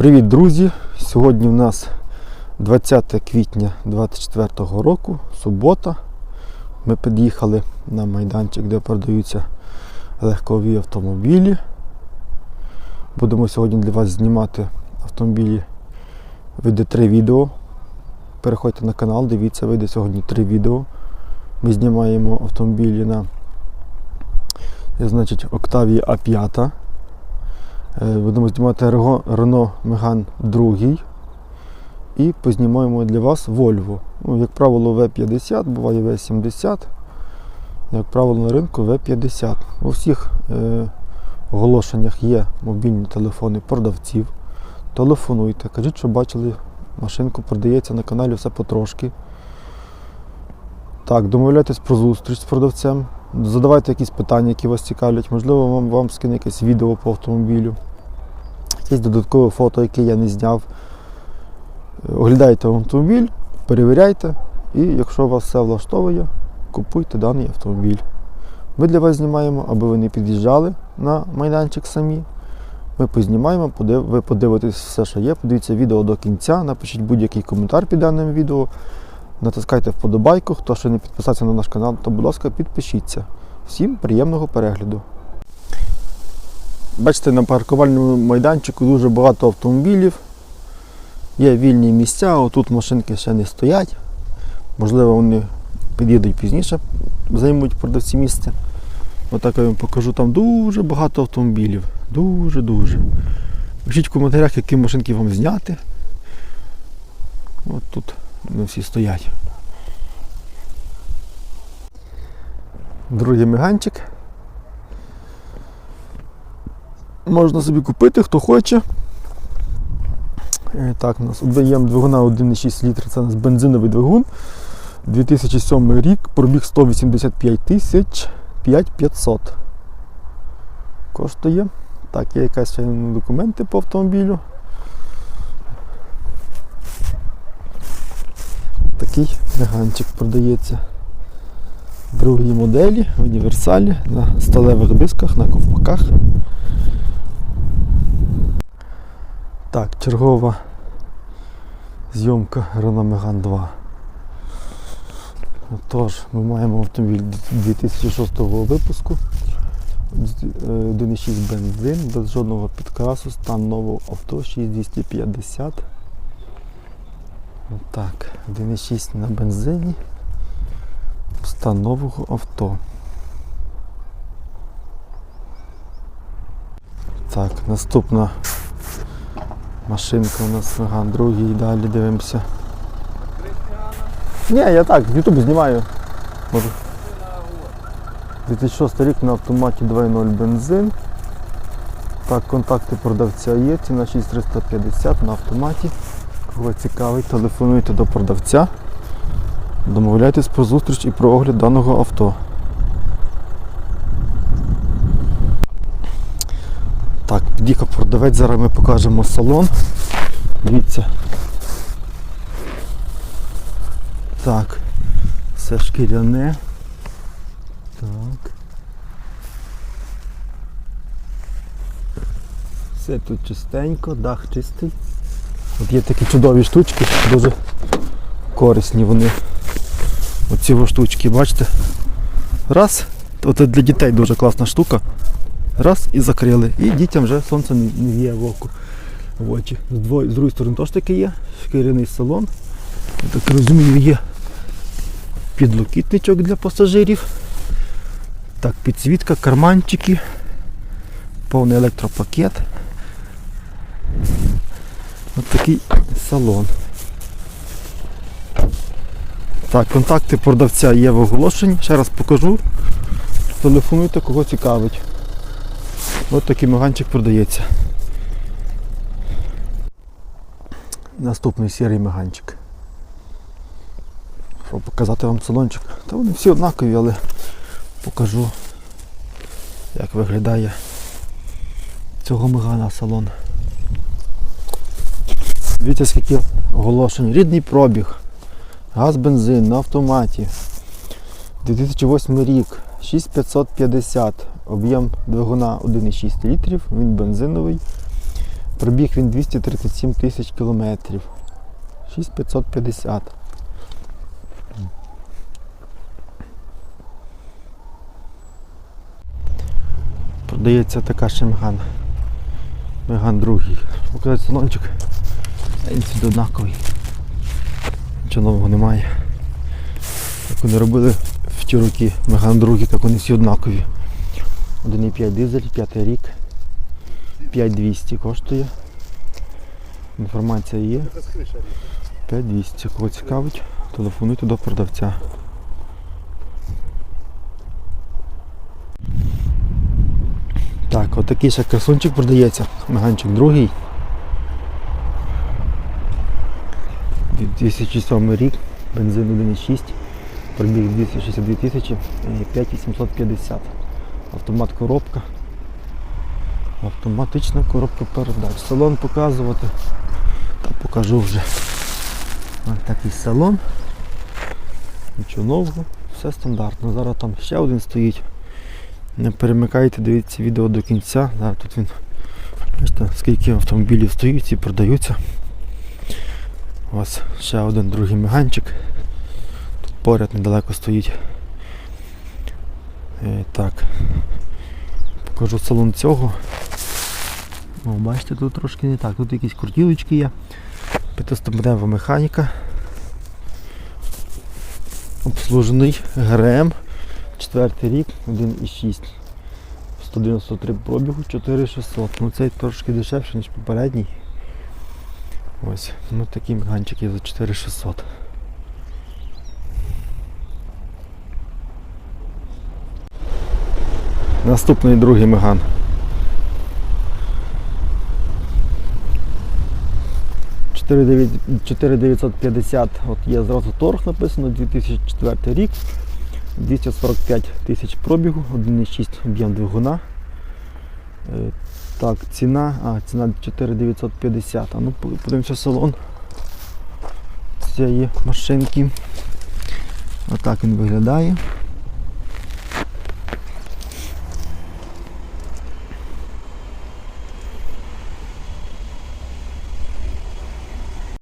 Привіт, друзі! Сьогодні в нас 20 квітня 2024 року, субота. Ми під'їхали на майданчик, де продаються легкові автомобілі. Будемо сьогодні для вас знімати автомобілі. Вийде три відео. Переходьте на канал, дивіться, вийде сьогодні три відео. Ми знімаємо автомобілі на значить, Octavia A5. Е, Будемо знімати Renault Megane 2 і познімаємо для вас Volvo. Ну, як правило, V50, буває V70. Як правило, на ринку V50. У всіх е, оголошеннях є мобільні телефони продавців. Телефонуйте, кажіть, що бачили, машинку продається на каналі все потрошки. Так, домовляйтесь про зустріч з продавцем. Задавайте якісь питання, які вас цікавлять. Можливо, вам, вам скине якесь відео по автомобілю, якесь додаткове фото, яке я не зняв. Оглядайте автомобіль, перевіряйте, і якщо вас все влаштовує, купуйте даний автомобіль. Ми для вас знімаємо, аби ви не під'їжджали на майданчик самі. Ми познімаємо, ви подивитесь все, що є, подивіться відео до кінця, напишіть будь-який коментар під даним відео. Натискайте вподобайку. Хто ще не підписався на наш канал, то, будь ласка, підпишіться. Всім приємного перегляду. Бачите, на паркувальному майданчику дуже багато автомобілів. Є вільні місця, отут машинки ще не стоять. Можливо, вони під'їдуть пізніше, займуть продавці місце. Отак я вам покажу, там дуже багато автомобілів. Дуже-дуже. Пишіть в коментарях, які машинки вам зняти. От тут вони всі стоять. Другий меганчик. Можна собі купити, хто хоче. Е, Так, у нас даємо двигуна 1,6 літра, це у нас бензиновий двигун. 2007 рік, пробіг 185 тисяч 5500. Коштує. Так, є якась документи по автомобілю. Такий меганчик продається. Другій моделі, в універсалі, на сталевих дисках, на ковпаках. Так, чергова зйомка Renault Megane 2. Тож, ми маємо автомобіль 2006 випуску. 1,6 бензин, без жодного підкрасу, стан нового авто 6250. Так, 1,6 на бензині. Стан нового авто. Так, наступна машинка у нас Megane другий, далі дивимося. Ні, я так, YouTube знімаю. Може. 2006 рік на автоматі 2.0 бензин. Так, контакти продавця є, ціна 6350 на автоматі. Кого цікавить, телефонуйте до продавця. Домовляйтесь про зустріч і про огляд даного авто. Так, під'їхав продавець, зараз ми покажемо салон. Дивіться. Так, все шкіряне. Так. Все тут чистенько, дах чистий. От є такі чудові штучки, дуже корисні вони. Оці штучки, бачите? Раз. От для дітей дуже класна штука. Раз і закрили. І дітям вже сонце не, в'є в око в очі. З другої сторони теж таки є. Шкіряний салон. Я так розумію, є підлокітничок для пасажирів. Так, підсвітка, карманчики, повний електропакет. Такий салон. Так, контакти продавця є в оголошенні. Ще раз покажу. Телефонуйте, кого цікавить. Ось такий маганчик продається. Наступний сірий меганчик. Щоб показати вам салончик. Та вони всі однакові, але покажу, як виглядає цього мегана салон. Дивіться, скільки оголошень. Рідний пробіг. Газ бензин на автоматі. 2008 рік. 6550. Об'єм двигуна 1,6 літрів, він бензиновий. Пробіг він 237 тисяч кілометрів. 6550. Продається така ще Меган. Меган другий. Показати салончик. Він сюди однаковий. Нічого нового немає. Як вони робили в ті роки Меган другий, так вони всі однакові. 1,5 дизель, 5 рік. 5200 коштує. Інформація є. 5200. Кого цікавить, телефонуйте до продавця. Так, отакий ще красунчик продається. Меганчик другий. 2007 рік, бензин 1,6, пробіг 262 тисячі, е, 5850. Автомат коробка. Автоматична коробка передач. Салон показувати. Та покажу вже. Ось такий салон. Нічого нового, все стандартно. Зараз там ще один стоїть. Не перемикайте, дивіться відео до кінця. Зараз тут він. Бачите, скільки автомобілів стоїть і продаються. Ось ще один другий меганчик. Тут поряд недалеко стоїть. Е, так. Покажу салон цього. О, бачите, тут трошки не так. Тут якісь крутілочки є. П'ятиступенева механіка. Обслужений ГРМ. Четвертий рік, 1,6. 193 пробігу, 4600. Ну цей трошки дешевше, ніж попередній. Ось, ну такий меганчик за 4600. Наступний другий меган. Чотири 4950, от є зразу торг написано, 2004 рік, 245 тисяч пробігу, 1,6 об'єм двигуна. Так, ціна, а, ціна 4950. А ну по- подивимося салон цієї машинки. Отак він виглядає.